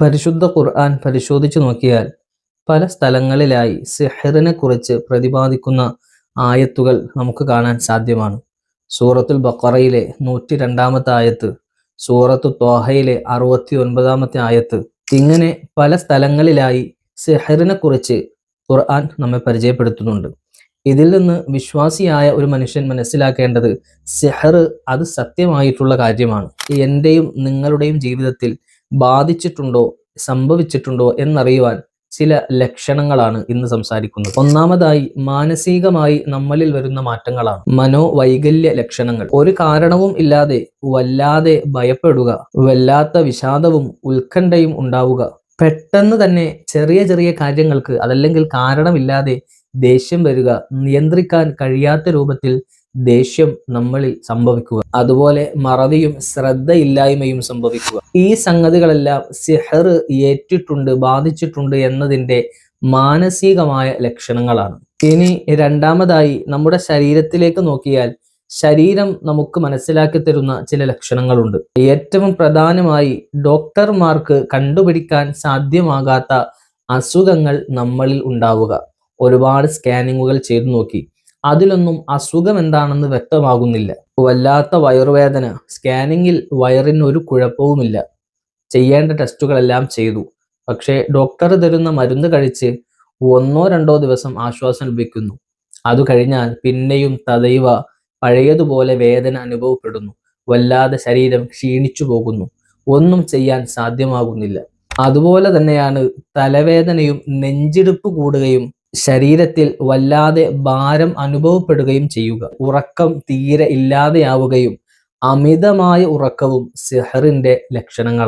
പരിശുദ്ധ ഖുർആൻ പരിശോധിച്ചു നോക്കിയാൽ പല സ്ഥലങ്ങളിലായി സിഹറിനെ കുറിച്ച് പ്രതിപാദിക്കുന്ന ആയത്തുകൾ നമുക്ക് കാണാൻ സാധ്യമാണ്. സൂറത്തുൽ ബക്കറയിലെ നൂറ്റി രണ്ടാമത്തെ ആയത്ത് സൂറത്തു ത്വാഹയിലെ അറുപത്തി ഒൻപതാമത്തെ ആയത്ത് ഇങ്ങനെ പല സ്ഥലങ്ങളിലായി സിഹറിനെ കുറിച്ച് ഖുർആൻ നമ്മെ പരിചയപ്പെടുത്തുന്നുണ്ട്. ഇതിൽ നിന്ന് വിശ്വാസിയായ ഒരു മനുഷ്യൻ മനസ്സിലാക്കേണ്ടത് സെഹർ അത് സത്യമായിട്ടുള്ള കാര്യമാണ്. എന്റെയും നിങ്ങളുടെയും ജീവിതത്തിൽ ബാധിച്ചിട്ടുണ്ടോ സംഭവിച്ചിട്ടുണ്ടോ എന്നറിയുവാൻ ചില ലക്ഷണങ്ങളാണ് ഇന്ന് സംസാരിക്കുന്നത്. ഒന്നാമതായി മാനസികമായി നമ്മളിൽ വരുന്ന മാറ്റങ്ങളാണ്. മനോവൈകല്യ ലക്ഷണങ്ങൾ. ഒരു കാരണവും ഇല്ലാതെ വല്ലാതെ ഭയപ്പെടുക വല്ലാത്ത വിഷാദവും ഉത്കണ്ഠയും ഉണ്ടാവുക പെട്ടെന്ന് തന്നെ ചെറിയ ചെറിയ കാര്യങ്ങൾക്ക് അതല്ലെങ്കിൽ കാരണമില്ലാതെ ദേഷ്യം വരിക നിയന്ത്രിക്കാൻ കഴിയാത്ത രൂപത്തിൽ ദേഷ്യം നമ്മളിൽ സംഭവിക്കുക. അതുപോലെ മറവിയും ശ്രദ്ധയില്ലായ്മയും സംഭവിക്കുക. ഈ സംഗതികളെല്ലാം സിഹർ ഏറ്റിട്ടുണ്ട് ബാധിച്ചിട്ടുണ്ട് എന്നതിന്റെ മാനസികമായ ലക്ഷണങ്ങളാണ്. ഇനി രണ്ടാമതായി നമ്മുടെ ശരീരത്തിലേക്ക് നോക്കിയാൽ ശരീരം നമുക്ക് മനസ്സിലാക്കി തരുന്ന ചില ലക്ഷണങ്ങളുണ്ട്. ഏറ്റവും പ്രധാനമായി ഡോക്ടർമാർക്ക് കണ്ടുപിടിക്കാൻ സാധ്യമാകാത്ത അസുഖങ്ങൾ നമ്മളിൽ ഉണ്ടാവുക. ഒരുപാട് സ്കാനിങ്ങുകൾ ചെയ്തു നോക്കി. അതിലൊന്നും അസുഖം എന്താണെന്ന് വ്യക്തമാകുന്നില്ല. വല്ലാത്ത വയറുവേദന. സ്കാനിങ്ങിൽ വയറിന് ഒരു കുഴപ്പവുമില്ല. ചെയ്യേണ്ട ടെസ്റ്റുകളെല്ലാം ചെയ്തു. പക്ഷേ ഡോക്ടർ തരുന്ന മരുന്ന് കഴിച്ച് ഒന്നോ രണ്ടോ ദിവസം ആശ്വാസം ലഭിക്കുന്നു. അത് കഴിഞ്ഞാൽ പിന്നെയും തദൈവ പഴയതുപോലെ വേദന അനുഭവപ്പെടുന്നു. വല്ലാതെ ശരീരം ക്ഷീണിച്ചു പോകുന്നു. ഒന്നും ചെയ്യാൻ സാധ്യമാകുന്നില്ല. അതുപോലെ തന്നെയാണ് തലവേദനയും നെഞ്ചിടിപ്പ് കൂടുകയും ശരീരത്തിൽ വല്ലാതെ ഭാരം അനുഭവപ്പെടുകയും ചെയ്യുക. ഉറക്കം തീരെ ഇല്ലാതെയാവുകയും അമിതമായ ഉറക്കവും സിഹറിന്റെ ലക്ഷണങ്ങളാണ്.